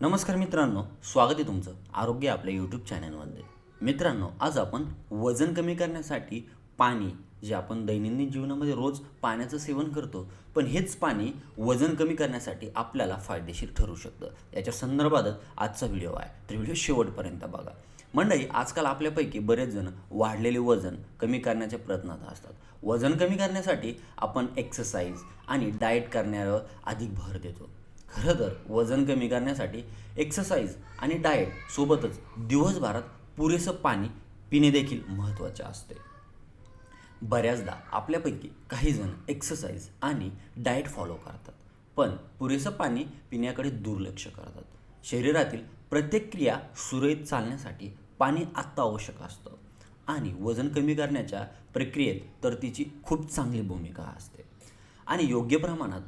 नमस्कार मित्रांनो स्वागत आहे तुमचं आरोग्य आपल्या यूट्यूब चॅनलमध्ये मित्रांनो आज आपण वजन कमी करण्यासाठी पाणी जे आपण दैनंदिन जीवनामध्ये रोज पाण्याचं सेवन करतो पण हेच पाणी वजन कमी करण्यासाठी आपल्याला फायदेशीर ठरू शकतं. याच्या संदर्भातच आजचा व्हिडिओ आहे. तर व्हिडिओ शेवटपर्यंत बघा. मंडळी आजकाल आपल्यापैकी बरेच जण वाढलेले वजन कमी करण्याच्या प्रयत्नात असतात. वजन कमी करण्यासाठी आपण एक्सरसाइज आणि डाएट करण्यावर अधिक भर देतो. खरं तर वजन कमी करण्यासाठी एक्सरसाइज आणि डाएट सोबतच दिवसभरात पुरेसं पाणी पिणे देखील महत्त्वाचे असते. बऱ्याचदा आपल्यापैकी काही जण एक्सरसाइज आणि डाएट फॉलो करतात पण पुरेसं पाणी पिण्याकडे दुर्लक्ष करतात. शरीरातील प्रत्येक क्रिया सुरळीत चालण्यासाठी पाणी आत्ता आवश्यक असतं आणि वजन कमी करण्याच्या प्रक्रियेत तर तिची खूप चांगली भूमिका असते. आणि योग्य प्रमाणात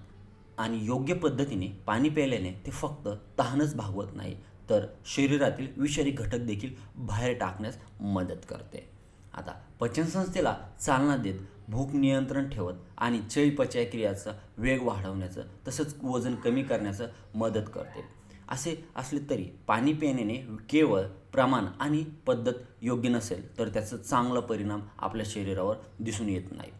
आणि योग्य पद्धतीने पाणी प्यायल्याने ते फक्त तहानच भागवत नाही तर शरीरातील विषारी घटक देखील बाहेर टाकण्यास मदत करते. आता पचनसंस्थेला चालना देत भूक नियंत्रण ठेवत आणि चयपचय क्रियाचा वेग वाढवण्याचं तसंच वजन कमी करण्याचं मदत करते. असे असले तरी पाणी पिण्याने केवळ प्रमाण आणि पद्धत योग्य नसेल तर त्याचा चांगला परिणाम आपल्या शरीरावर दिसून येत नाही.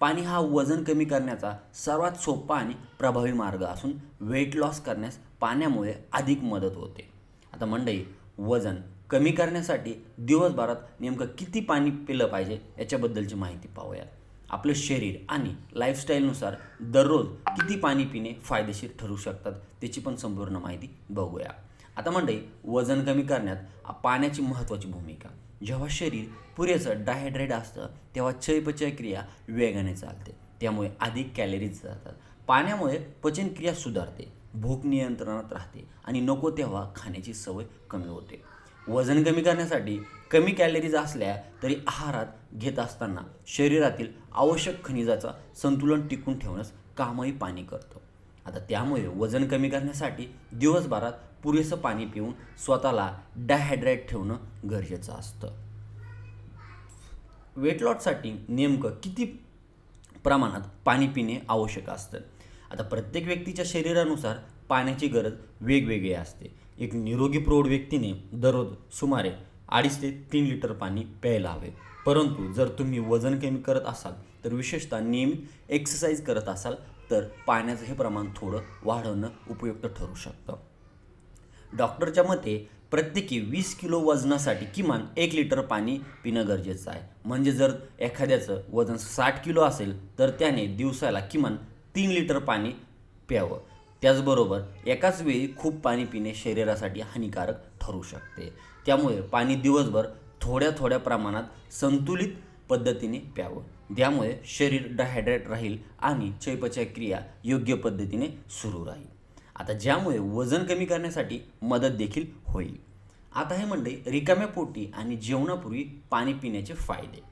पाणी हा वजन कमी करण्याचा सर्वात सोपा आणि प्रभावी मार्ग असून वेट लॉस करण्यास पाण्यामुळे अधिक मदत होते. आता मंडई वजन कमी करण्यासाठी दिवसभरात नेमकं किती पाणी पिलं पाहिजे याच्याबद्दलची माहिती पाहूया आपलं शरीर आणि लाईफस्टाईलनुसार दररोज किती पाणी पिणे फायदेशीर ठरू शकतात त्याची पण संपूर्ण माहिती बघूया. आता मंडळी वजन कमी करण्यात पाण्याची महत्त्वाची भूमिका. जेव्हा शरीर पुरेसं डायहायड्रेट असतं तेव्हा चयपचय क्रिया वेगाने चालते. त्यामुळे अधिक कॅलरीज जातात. पाण्यामुळे पचनक्रिया सुधारते भूक नियंत्रणात राहते आणि नको तेव्हा खाण्याची सवय कमी होते. वजन कमी करण्यासाठी कमी कॅलरीज असल्या तरी आहारात घेत असताना शरीरातील आवश्यक खनिजाचा संतुलन टिकून ठेवण्यास कामही पाणी करतं. आता त्यामुळे वजन कमी करण्यासाठी दिवसभरात पुरेसं पाणी पिऊन स्वतःला डायहायड्रेट ठेवणं गरजेचं असतं. वेट लॉससाठी नेमकं किती प्रमाणात पाणी पिणे आवश्यक असतं? आता प्रत्येक व्यक्तीच्या शरीरानुसार पाण्याची गरज वेगवेगळी असते. एक निरोगी प्रौढ व्यक्तीने दररोज सुमारे अडीच ते तीन लिटर पाणी प्यायला हवे. परंतु जर तुम्ही वजन कमी करत असाल तर विशेषतः नियमित एक्सरसाइज करत असाल तर पाण्याचं हे प्रमाण थोडं वाढवणं उपयुक्त ठरू शकतं. डॉक्टरच्या मते प्रत्येकी वीस किलो वजनासाठी किमान एक लिटर पाणी पिणं गरजेचं आहे. म्हणजे जर एखाद्याचं वजन साठ किलो असेल तर त्याने दिवसाला किमान तीन लिटर पाणी प्यावं. त्याचबरोबर एकाच वेळी खूप पाणी पिणे शरीरासाठी हानिकारक ठरू शकते. त्यामुळे पाणी दिवसभर थोड्या थोड्या प्रमाणात संतुलित पद्धतीने प्यावं. त्यामुळे शरीर डायहायड्रेट राहील आणि चयपचय क्रिया योग्य पद्धतीने सुरू राहील. आता ज्यामुळे वजन कमी करण्यासाठी मदत देखील होईल. आता हे म्हणले रिकाम्या पोटी आणि जेवणापूर्वी पाणी पिण्याचे फायदे.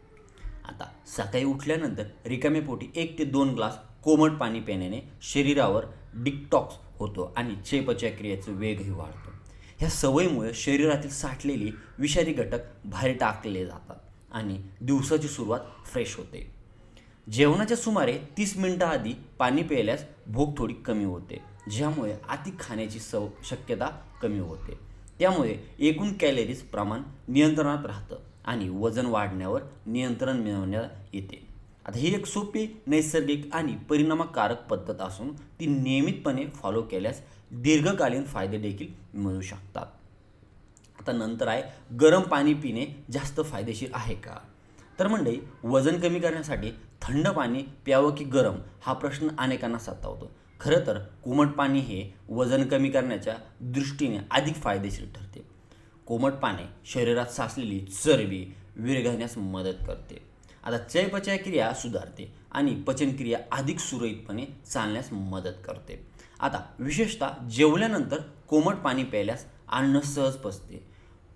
आता सकाळी उठल्यानंतर रिकाम्या पोटी एक ते दोन ग्लास कोमट पाणी पिण्याने शरीरावर डिकटॉक्स होतो आणि चेपचय क्रियेचा वेगही वाढतो. ह्या सवयीमुळे शरीरातील साठलेली विषारी घटक बाहेर टाकले जातात आणि दिवसाची सुरुवात फ्रेश होते. जेवणाच्या सुमारे तीस मिनटं आधी पाणी प्यायल्यास भूक थोडी कमी होते. ज्यामुळे अति खाण्याची सव शक्यता कमी होते. त्यामुळे एकूण कॅलरीज प्रमाण नियंत्रणात राहतं आणि वजन वाढण्यावर नियंत्रण मिळवण्यात येते. आता ही एक सोपी नैसर्गिक आणि परिणामकारक पद्धत असून ती नियमितपणे फॉलो केल्यास दीर्घकालीन फायदे देखील मिळू शकतात. आता नंतर आहे गरम पाणी पिणे जास्त फायदेशीर आहे का? तर मंडळी वजन कमी करण्यासाठी थंड पाणी प्यावं की गरम हा प्रश्न अनेकांना सतावतो. खरं तर कोमट पाणी हे वजन कमी करण्याच्या दृष्टीने अधिक फायदेशीर ठरते. कोमट पाणी शरीरात साचलेली चरबी विरघळण्यास मदत करते. आता चयपचय क्रिया सुधारते आणि पचनक्रिया अधिक सुरळीतपणे चालण्यास मदत करते. आता विशेषतः जेवल्यानंतर कोमट पाणी प्यायल्यास अन्न सहज पचते.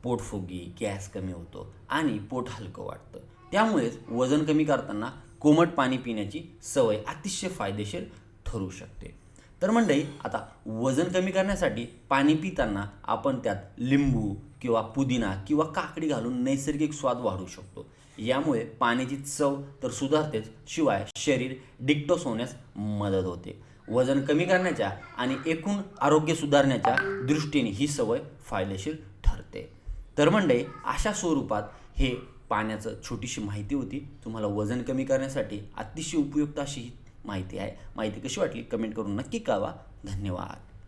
पोटफुगी गॅस कमी होतो आणि पोट हलकं वाटतं. त्यामुळेच वजन कमी करताना कोमट पाणी पिण्याची सवय अतिशय फायदेशीर ठरू शकते. तर मंडळी आता वजन कमी करण्यासाठी पाणी पिताना आपण त्यात लिंबू किंवा पुदिना किंवा काकडी घालून नैसर्गिक स्वाद वाढवू शकतो. यामुळे पाण्याची चव तर सुधारतेच शिवाय शरीर डिक्टोस होण्यास मदत होते. वजन कमी करण्याच्या आणि एकूण आरोग्य सुधारण्याच्या दृष्टीने ही सवय फायदेशीर ठरते. तर मंडळी अशा स्वरूपात हे पाण्याचं छोटीशी माहिती होती. तुम्हाला वजन कमी करण्यासाठी अतिशय उपयुक्त अशी ही माहिती आहे. माहिती कशी वाटली? कमेंट करून नक्की कळवा. धन्यवाद.